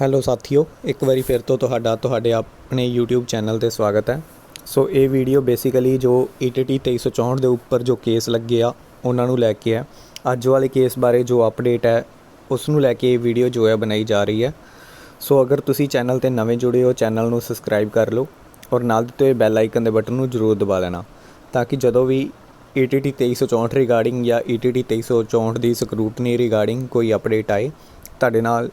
Hello ਸਾਥੀਓ, ਇੱਕ ਵਾਰੀ ਫਿਰ ਤੋਂ ਤੁਹਾਡਾ, ਤੁਹਾਡੇ ਆਪਣੇ YouTube ਚੈਨਲ ਤੇ ਸਵਾਗਤ ਹੈ। ਸੋ ਇਹ ਵੀਡੀਓ ਬੇਸਿਕਲੀ ਜੋ E ETT 2364 ਦੇ ਉੱਪਰ ਜੋ ਕੇਸ ਲੱਗੇ ਆ, ਉਹਨਾਂ ਨੂੰ ਲੈ ਕੇ ਹੈ। ਅੱਜ ਵਾਲੇ ਕੇਸ ਬਾਰੇ ਜੋ ਅਪਡੇਟ ਹੈ, ਉਸ ਨੂੰ ਲੈ ਕੇ ਇਹ ਵੀਡੀਓ ਜੋ ਹੈ ਬਣਾਈ ਜਾ ਰਹੀ ਹੈ। ਸੋ ਅਗਰ ਤੁਸੀਂ ਚੈਨਲ ਤੇ ਨਵੇਂ ਜੁੜੇ ਹੋ ਚੈਨਲ ਨੂੰ ਸਬਸਕ੍ਰਾਈਬ ਕਰ ਲਓ ਔਰ ਨਾਲ ਦਿੱਤੇ ਹੋਏ ਬੈਲ ਆਈਕਨ ਦੇ ਬਟਨ ਨੂੰ ਜ਼ਰੂਰ ਦਬਾ ਲੈਣਾ ਤਾਂ ਕਿ ਜਦੋਂ ਵੀ E ETT 2364 ਰਿਗਾਰਡਿੰਗ ਜਾਂ E ETT 2364 ਦੀ ਸਕਰੂਟਨੀ ਰਿਗਾਰਡਿੰਗ ਕੋਈ ਅਪਡੇਟ ਆਏ, ਤੁਹਾਡੇ ਨਾਲ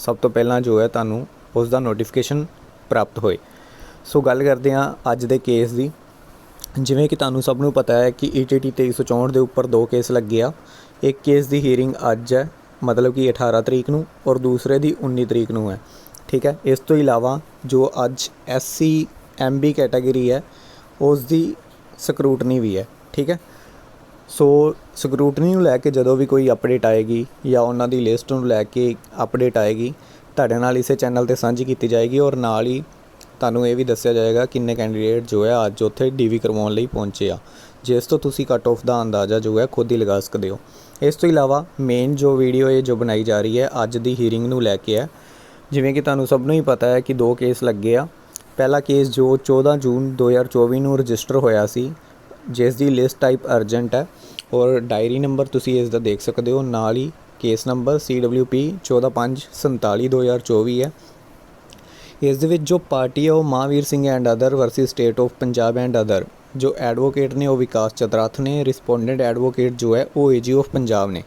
ਸਭ ਤੋਂ ਪਹਿਲਾਂ ਜੋ ਹੈ ਤੁਹਾਨੂੰ ਉਸ ਦਾ ਨੋਟੀਫਿਕੇਸ਼ਨ ਪ੍ਰਾਪਤ ਹੋਏ। ਸੋ ਗੱਲ ਕਰਦੇ ਹਾਂ ਅੱਜ ਦੇ ਕੇਸ ਦੀ। ਜਿਵੇਂ ਕਿ ਤੁਹਾਨੂੰ ਸਭ ਨੂੰ ਪਤਾ ਹੈ ਕਿ E ETT 2364 ਦੇ ਉੱਪਰ ਦੋ ਕੇਸ ਲੱਗੇ ਆ। ਇੱਕ ਕੇਸ ਦੀ ਹੀਅਰਿੰਗ ਅੱਜ ਹੈ, ਮਤਲਬ ਕਿ 18 ਤਰੀਕ ਨੂੰ ਔਰ ਦੂਸਰੇ ਦੀ 19 ਤਰੀਕ ਨੂੰ ਹੈ। ਠੀਕ ਹੈ, ਇਸ ਤੋਂ ਇਲਾਵਾ ਜੋ ਅੱਜ SC MB ਕੈਟਾਗਰੀ ਹੈ ਉਸ ਦੀ ਸਕਰੂਟਨੀ ਵੀ ਹੈ। ਠੀਕ ਹੈ ਸੋ ਸਕਰੂਟਨੀ ਨੂੰ ਲੈ ਕੇ ਜਦੋਂ ਵੀ ਕੋਈ ਅਪਡੇਟ ਆਏਗੀ ਜਾਂ ਉਹਨਾਂ ਦੀ ਲਿਸਟ ਨੂੰ ਲੈ ਕੇ ਅਪਡੇਟ ਆਏਗੀ, ਤੁਹਾਡੇ ਨਾਲ ਇਸੇ ਚੈਨਲ ਤੇ ਸਾਂਝੀ ਕੀਤੀ ਜਾਏਗੀ ਔਰ ਨਾਲ ਹੀ ਤੁਹਾਨੂੰ ਇਹ ਵੀ ਦੱਸਿਆ ਜਾਏਗਾ ਕਿੰਨੇ ਕੈਂਡੀਡੇਟ ਜੋ ਹੈ ਅੱਜ ਉੱਥੇ ਡੀਵੀ ਕਰਵਾਉਣ ਲਈ ਪਹੁੰਚੇ ਆ। ਜਿਸ ਤੋਂ ਤੁਸੀਂ ਕੱਟ ਆਫ ਦਾ ਅੰਦਾਜ਼ਾ ਜੋ ਹੈ ਖੁਦ ਹੀ ਲਗਾ ਸਕਦੇ ਹੋ। ਇਸ ਤੋਂ ਇਲਾਵਾ ਮੇਨ ਜੋ ਵੀਡੀਓ ਇਹ ਜੋ ਬਣਾਈ ਜਾ ਰਹੀ ਹੈ, ਅੱਜ ਦੀ ਹੀਅਰਿੰਗ ਨੂੰ ਲੈ ਕੇ ਹੈ। ਜਿਵੇਂ ਕਿ ਤੁਹਾਨੂੰ ਸਭ ਨੂੰ ਹੀ ਪਤਾ ਹੈ ਕਿ ਦੋ ਕੇਸ ਲੱਗੇ ਆ। ਪਹਿਲਾ ਕੇਸ ਜੋ 14 ਜੂਨ 2024 ਨੂੰ ਰਜਿਸਟਰ ਹੋਇਆ ਸੀ ਜਿਸ ਦੀ ਲਿਸਟ ਟਾਈਪ ਅਰਜੈਂਟ ਹੈ, ਔਰ ਡਾਇਰੀ ਨੰਬਰ ਤੁਸੀਂ ਇਸ ਦਾ ਦੇਖ ਸਕਦੇ ਹੋ, ਨਾਲ ਹੀ ਕੇਸ ਨੰਬਰ CWP 14547 2024 ਹੈ। ਇਸ ਦੇ ਵਿੱਚ ਜੋ ਪਾਰਟੀ ਹੈ ਉਹ Mahavir Singh and other versus state of Punjab and other ਜੋ ਐਡਵੋਕੇਟ ਨੇ ਉਹ ਵਿਕਾਸ ਚਤਰਾਥ ਨੇ ਰਿਸਪੋਂਡੈਂਟ ਐਡਵੋਕੇਟ ਜੋ ਹੈ ਉਹ ਏਜੀ ਆਫ ਪੰਜਾਬ ਨੇ।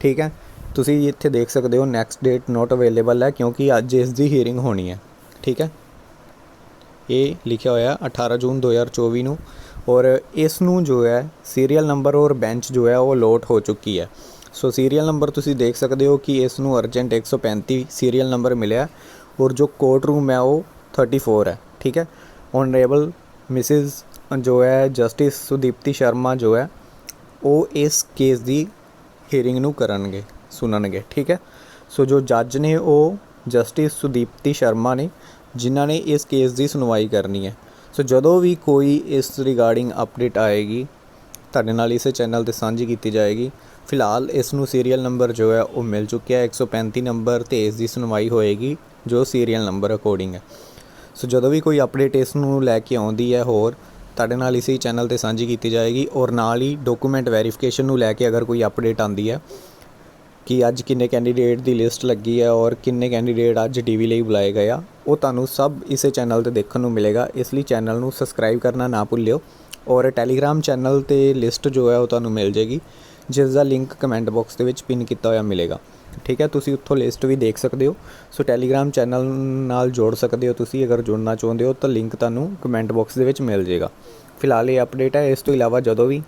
ਠੀਕ ਹੈ, ਤੁਸੀਂ ਇੱਥੇ ਦੇਖ ਸਕਦੇ ਹੋ ਨੈਕਸਟ ਡੇਟ ਨੋਟ ਅਵੇਲੇਬਲ ਹੈ, ਕਿਉਂਕਿ ਅੱਜ ਇਸ ਦੀ ਹੀਅਰਿੰਗ ਹੋਣੀ ਹੈ। ਠੀਕ ਹੈ, ਇਹ ਲਿਖਿਆ ਹੋਇਆ 18 ਜੂਨ 2024 ਨੂੰ। ਔਰ ਇਸ ਨੂੰ ਜੋ ਹੈ ਸੀਰੀਅਲ ਨੰਬਰ ਔਰ ਬੈਂਚ ਜੋ ਹੈ, ਉਹ ਲੋਟ ਹੋ ਚੁੱਕੀ ਹੈ। ਸੋ ਸੀਰੀਅਲ ਨੰਬਰ ਤੁਸੀਂ ਦੇਖ ਸਕਦੇ ਹੋ ਕਿ ਇਸ ਨੂੰ ਅਰਜੈਂਟ 135 ਸੀਰੀਅਲ ਨੰਬਰ ਮਿਲਿਆ ਔਰ ਜੋ ਕੋਰਟ ਰੂਮ ਹੈ, ਉਹ 34 ਹੈ, ਠੀਕ ਹੈ? ਓਨਰੇਬਲ ਮਿਸਿਸ ਜੋ ਹੈ ਜਸਟਿਸ ਸੁਦੀਪਤੀ ਸ਼ਰਮਾ ਜੋ ਹੈ, ਉਹ ਇਸ ਕੇਸ ਦੀ ਹੀਅਰਿੰਗ ਨੂੰ ਕਰਨਗੇ, ਸੁਣਨਗੇ, ਠੀਕ ਹੈ? ਸੋ ਜੋ ਜੱਜ ਨੇ ਉਹ ਜਸਟਿਸ ਸੁਦੀਪਤੀ ਸ਼ਰਮਾ ਨੇ, ਜਿਨ੍ਹਾਂ ਨੇ ਇਸ ਕੇਸ ਦੀ ਸੁਣਵਾਈ ਕਰਨੀ ਹੈ। ਸੋ ਜਦੋਂ ਵੀ ਕੋਈ ਇਸ ਰਿਗਾਰਡਿੰਗ ਅਪਡੇਟ ਆਏਗੀ, ਤੁਹਾਡੇ ਨਾਲ ਇਸੇ ਚੈਨਲ ਤੇ ਸਾਂਝੀ ਕੀਤੀ ਜਾਏਗੀ। ਫਿਲਹਾਲ ਇਸ ਨੂੰ ਸੀਰੀਅਲ ਨੰਬਰ ਜੋ ਹੈ, ਉਹ ਮਿਲ ਚੁੱਕਿਆ ਹੈ। 135 ਨੰਬਰ ਤੇ ਇਸ ਦੀ ਸੁਣਵਾਈ ਹੋਏਗੀ, ਜੋ ਸੀਰੀਅਲ ਨੰਬਰ ਅਕੋਰਡਿੰਗ ਹੈ। ਸੋ ਜਦੋਂ ਵੀ ਕੋਈ ਅਪਡੇਟ ਇਸ ਨੂੰ ਲੈ ਕੇ ਆਉਂਦੀ ਹੈ ਹੋਰ, ਤੁਹਾਡੇ ਨਾਲ ਇਸੇ ਚੈਨਲ ਤੇ ਸਾਂਝੀ ਕੀਤੀ ਜਾਏਗੀ ਔਰ ਨਾਲ ਹੀ ਡਾਕੂਮੈਂਟ ਵੈਰੀਫਿਕੇਸ਼ਨ ਨੂੰ ਲੈ ਕੇ ਅਗਰ ਕੋਈ ਅਪਡੇਟ ਆਂਦੀ ਹੈ ਕਿ ਅੱਜ ਕਿੰਨੇ ਕੈਂਡੀਡੇਟ ਦੀ ਲਿਸਟ ਲੱਗੀ ਹੈ ਔਰ ਕਿੰਨੇ ਕੈਂਡੀਡੇਟ ਅੱਜ ਟੀਵੀ ਲਈ ਬੁਲਾਏ ਗਏ ਆ, ਉਹ ਤੁਹਾਨੂੰ ਸਭ ਇਸੇ ਚੈਨਲ ਤੇ ਦੇਖਣ ਨੂੰ ਮਿਲੇਗਾ। ਇਸ ਲਈ ਚੈਨਲ ਨੂੰ ਸਬਸਕ੍ਰਾਈਬ ਕਰਨਾ ਨਾ ਭੁੱਲਿਓ ਔਰ ਟੈਲੀਗ੍ਰਾਮ ਚੈਨਲ ਤੇ ਲਿਸਟ ਜੋ ਹੈ ਉਹ ਤੁਹਾਨੂੰ ਮਿਲ ਜੇਗੀ ਜਿਸ ਦਾ ਲਿੰਕ ਕਮੈਂਟ ਬਾਕਸ ਦੇ ਵਿੱਚ ਪਿਨ ਕੀਤਾ ਹੋਇਆ ਮਿਲੇਗਾ। ਠੀਕ ਹੈ, ਤੁਸੀਂ ਉੱਥੋਂ ਲਿਸਟ ਵੀ ਦੇਖ ਸਕਦੇ ਹੋ। ਸੋ ਟੈਲੀਗ੍ਰਾਮ ਚੈਨਲ ਨਾਲ ਜੋੜ ਸਕਦੇ ਹੋ ਤੁਸੀਂ, ਅਗਰ ਜੁੜਨਾ ਚਾਹੁੰਦੇ ਹੋ ਤਾਂ ਲਿੰਕ ਤੁਹਾਨੂੰ ਕਮੈਂਟ ਬਾਕਸ ਦੇ ਵਿੱਚ ਮਿਲ ਜੇਗਾ ਫਿਲਹਾਲ ਇਹ ਅਪਡੇਟ ਹੈ, ਇਸ ਤੋਂ ਇਲਾਵਾ ਜਦੋਂ ਵੀ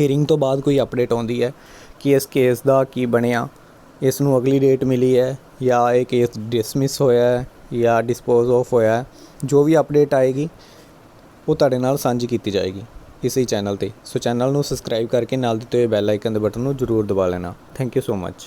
ਹੀਅਰਿੰਗ ਤੋਂ ਬਾਅਦ ਕੋਈ ਅਪਡੇਟ ਆਉਂਦੀ ਹੈ ਕਿ ਇਸ ਕੇਸ ਦਾ ਕੀ ਬਣਿਆ ਇਸ ਨੂੰ ਅਗਲੀ ਡੇਟ ਮਿਲੀ ਹੈ ਜਾਂ ਇਹ ਕੇਸ ਡਿਸਮਿਸ ਹੋਇਆ ਹੈ ਜਾਂ ਡਿਸਪੋਜ਼ ਆਫ ਹੋਇਆ ਹੈ, ਜੋ ਵੀ ਅਪਡੇਟ ਆਏਗੀ, ਉਹ ਤੁਹਾਡੇ ਨਾਲ ਸਾਂਝੀ ਕੀਤੀ ਜਾਏਗੀ ਇਸੇ ਚੈਨਲ ਤੇ। ਸੋ ਚੈਨਲ ਨੂੰ ਸਬਸਕ੍ਰਾਈਬ ਕਰਕੇ ਨਾਲ ਦਿੱਤੇ ਹੋਏ ਬੈਲ ਆਈਕਨ ਦੇ ਬਟਨ ਨੂੰ ਜ਼ਰੂਰ ਦਬਾ ਲੈਣਾ। Thank you so much